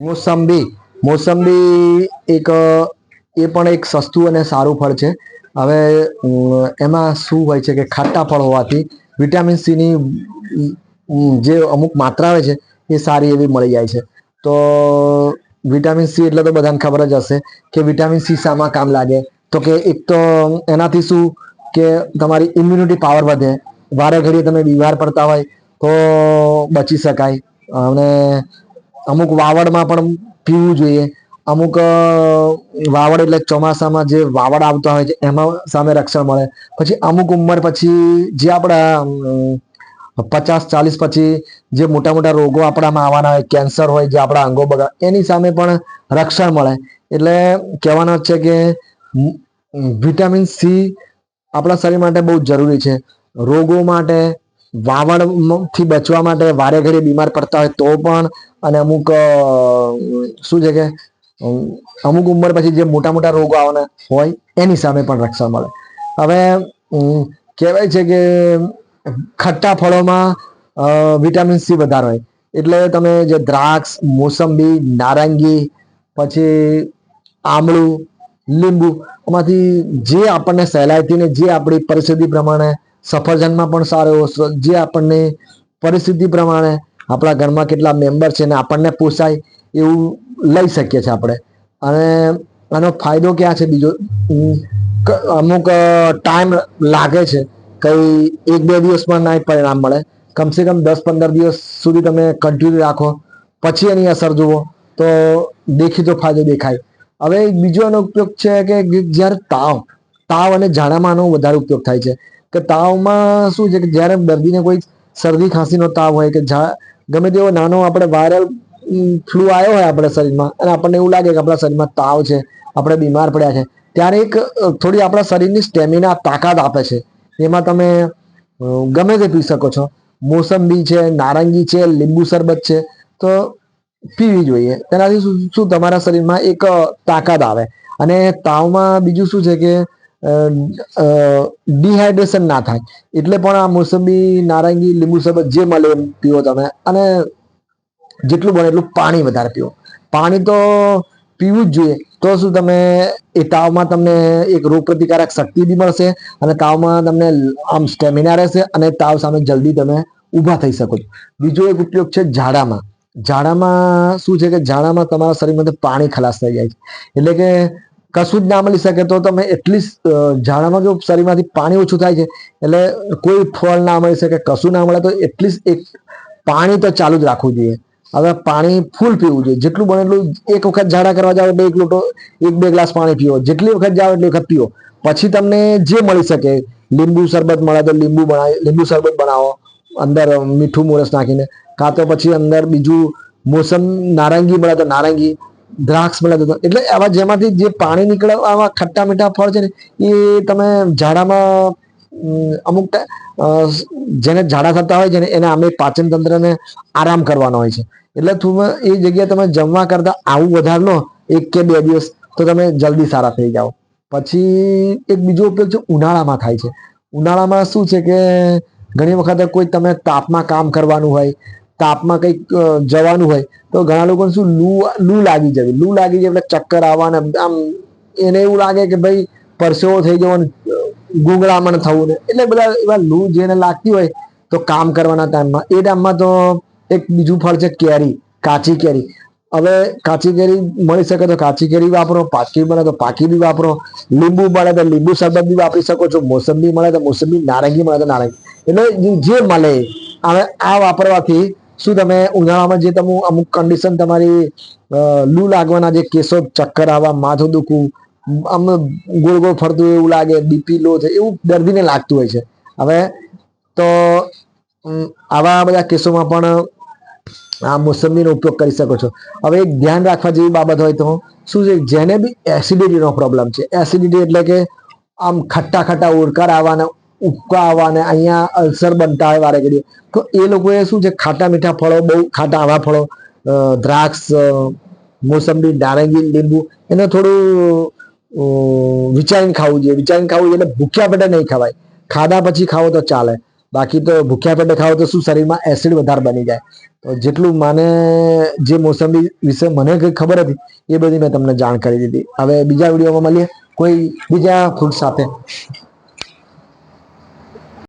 મોસંબી. મોસંબી એક, એ પણ એક સસ્તું અને સારું ફળ છે. હવે એમાં શું હોય છે કે ખાટા ફળ હોવાથી વિટામિન સીની જે અમુક માત્રા હોય છે, એ સારી એવી મળી જાય છે. તો વિટામિન સી એટલે તો બધાને ખબર જ હશે કે વિટામિન સી શામાં કામ લાગે. તો કે એક તો એનાથી શું કે તમારી ઇમ્યુનિટી પાવર વધે. વારે ઘડીએ તમે બીમાર પડતા હોય તો બચી શકાય. અને અમુક વાવડમાં પણ પીવું જોઈએ. અમુક વાવડ એટલે ચોમાસામાં જે વાવડ આવતા હોય છે, એમાં સામે રક્ષણ મળે. પછી અમુક ઉંમર પછી જે આપણા પચાસ, ચાલીસ પછી જે મોટા મોટા રોગો આપણામાં આવવાના હોય, કેન્સર હોય, જે આપણા અંગો બગા, એની સામે પણ રક્ષણ મળે. એટલે કહેવાનો છે કે વિટામિન સી આપણા શરીર માટે બહુ જરૂરી છે. રોગો માટે વાવડથી બચવા માટે વારે ઘડી બીમાર પડતા હોય તો પણ, અને અમુક શું છે કે અમુક ઉંમર પછી જે મોટા મોટા રોગો આવવાના હોય, એની સામે પણ રક્ષણ મળે. હવે કહેવાય છે કે ખટ્ટા ફળોમાં વિટામિન સી વધારે હોય. એટલે તમે જે દ્રાક્ષ, મોસંબી, નારંગી, પછી આમળું, લીંબુ એમાંથી જે આપણને સહેલાઈથી ને જે આપણી પરિસ્થિતિ પ્રમાણે સફરજનમાં પણ સારો એવો સ્વ- જે આપણને પરિસ્થિતિ પ્રમાણે આપણા ઘરમાં કેટલા મેમ્બર છે ને આપણને પોસાય એવું લઈ શકીએ છીએ આપણે. અને આનો ફાયદો ક્યાં છે બીજો? અમુક ટાઈમ લાગે છે. કઈ એક બે દિવસમાં ના પરિણામ મળે. કમસે કમ દસ પંદર દિવસ સુધી તમે કન્ટિન્યુ રાખો. પછી એની અસર જુઓ તો દેખીતો ફાયદો દેખાય. હવે બીજો એનો ઉપયોગ છે કે જ્યારે તાવ તાવ અને ઝાડામાં આનો વધારે ઉપયોગ થાય છે. કે તાવમાં શું છે કે જ્યારે દર્દીને કોઈ શરદી ખાંસીનો તાવ હોય કે જા ગમે તેવો નાનો આપણે વાયરલ ફ્લૂ આવ્યો હોય આપણા શરીરમાં અને આપણને એવું લાગે કે આપણા શરીરમાં તાવ છે, આપણે બીમાર પડ્યા છે, ત્યારે એક થોડી આપણા શરીરની સ્ટેમિના તાકાત આપે છે. એમાં તમે ગમે તે પી શકો છો. મોસંબી છે, નારંગી છે, લીંબુ શરબત છે, તો પીવી જોઈએ. તેનાથી શું શું તમારા શરીરમાં એક તાકાત આવે. અને તાવમાં બીજું શું છે કે ડિહાઇડ્રેશન ના થાય. એટલે પણ આ મોસંબી, નારંગી, લીંબુ શરબત જે મળે એમ પીવો તમે. અને જેટલું બને એટલું પાણી વધારે પીવો પાણી તો પીવું જ જોઈએ. તો શું તમે એ તાવમાં તમને એક રોગ પ્રતિકારક શક્તિ બી મળશે અને તાવમાં તમને આમ સ્ટેમિના રહેશે અને તાવ સામે જલ્દી તમે ઊભા થઈ શકો છો. બીજો એક ઉપયોગ છે ઝાડામાં. ઝાડામાં શું છે કે ઝાડામાં તમારા શરીરમાંથી પાણી ખલાસ થઈ જાય છે. એટલે કે કશું જ ના મળી શકે તો તમે એટલીસ્ટ ઝાડામાં જો શરીરમાંથી પાણી ઓછું થાય છે, એટલે કોઈ ફળ ના મળી શકે, કશું ના મળે, તો એટલીસ્ટ એક પાણી તો ચાલુ જ રાખવું જોઈએ. હવે પાણી ફૂલ પીવું જોઈએ. જેટલું બને એટલું એક વખત ઝાડા કરવા જાવ એટલે એક લોટો, એક બે ગ્લાસ પાણી પીવો જેટલી વખત જાઓ એટલી વખત પીવો પછી તમને જે મળી શકે, લીંબુ શરબત મળે તો લીંબુ બનાવી લીંબુ શરબત બનાવો, અંદર મીઠું મોરસ નાખીને. કાં તો પછી અંદર બીજું મોસમ, નારંગી મળે તો નારંગી. દ્રાક્ષ મળે તો એટલે આવા જેમાંથી જે પાણી નીકળે, આવા ખટ્ટા મીઠા ફળ છે ને, એ તમે ઝાડામાં અમુક જેને ઝાડા થતા હોય છે ને, એને આમે પાચન તંત્રને આરામ કરવાનો હોય છે. એટલે તમે એ જગ્યાએ તમે જમવા કરતા આવું વધારે લો, એક કે બે દિવસ, તો તમે જલ્દી સારા થઈ જાઓ. પછી એક બીજો ઉપયોગ છે, ઉનાળામાં થાય છે. ઉનાળામાં શું છે કે, ઘણી વખત કોઈ તમે તાપમાં કામ કરવાનું હોય તાપમાં કંઈક જવાનું હોય, તો ઘણા લોકોને શું લૂ લૂ લાગી જવી. લૂ લાગી જાય એટલે ચક્કર આવવાને, આમ એને એવું લાગે કે ભાઈ પરસેવો થઈ જવો ગુંગળામણ થવું ને. એટલે બધા એવા લૂ જેને લાગતી હોય, તો કામ કરવાના ટાઈમમાં. એ ટાઈમમાં તો એક બીજું ફળ છે કેરી, કાચી કેરી. હવે કાચી કેરી મળી શકે તો કાચી કેરી વાપરો, પાકી મળે તો પાકી બી વાપરો. લીંબુ મળે તો લીંબુ શરબત બી વાપરી શકો છો. મોસંબી મળે તો મોસંબી, નારંગી મળે તો નારંગી. એટલે જે મળે, હવે આ વાપરવાથી શું તમે ઉનાળામાં જે તમે અમુક કન્ડિશન તમારી લૂ લાગવાના જે કેસો, ચક્કર આવવા, માથું દુખવું, આમ ગોળ ગોળ ફરતું એવું લાગે બીપી લો છે એવું દર્દીને લાગતું હોય છે. હવે તો આવા બધા કેસોમાં પણ આ મોસંબીનો ઉપયોગ કરી શકો છો. હવે એક ધ્યાન રાખવા જેવી બાબત હોય તો શું છે, જેને બી એસિડિટીનો પ્રોબ્લેમ છે. એસિડિટી એટલે કે આમ ખટ્ટા ખટ્ટા ઓડકાર આવવાના ઉબકા ને અહીંયા અલ્સર બનતા હોય વારે ઘડીએ તો એ લોકોએ શું છે, ખાટા મીઠા ફળો, બહુ ખાટા આવા ફળો દ્રાક્ષ મોસંબી, નારંગી, લીંબુ, એને થોડું વિચારીને ખાવું જોઈએ. વિચારીને ખાવું જોઈએ એટલે ભૂખ્યા પેટે નહીં ખવાય. ખાધા પછી ખાવો તો ચાલે. બાકી તો ભૂખ્યા પેટે ખાવો તો શું શરીરમાં એસિડ વધારે બની જાય. તો જેટલું મને જે મોસંબી વિશે મને કંઈ ખબર હતી, એ બધી મેં તમને જાણ કરી દીધી. હવે બીજા વિડીયોમાં મળીએ. કોઈ બીજા ફૂડ સાથે.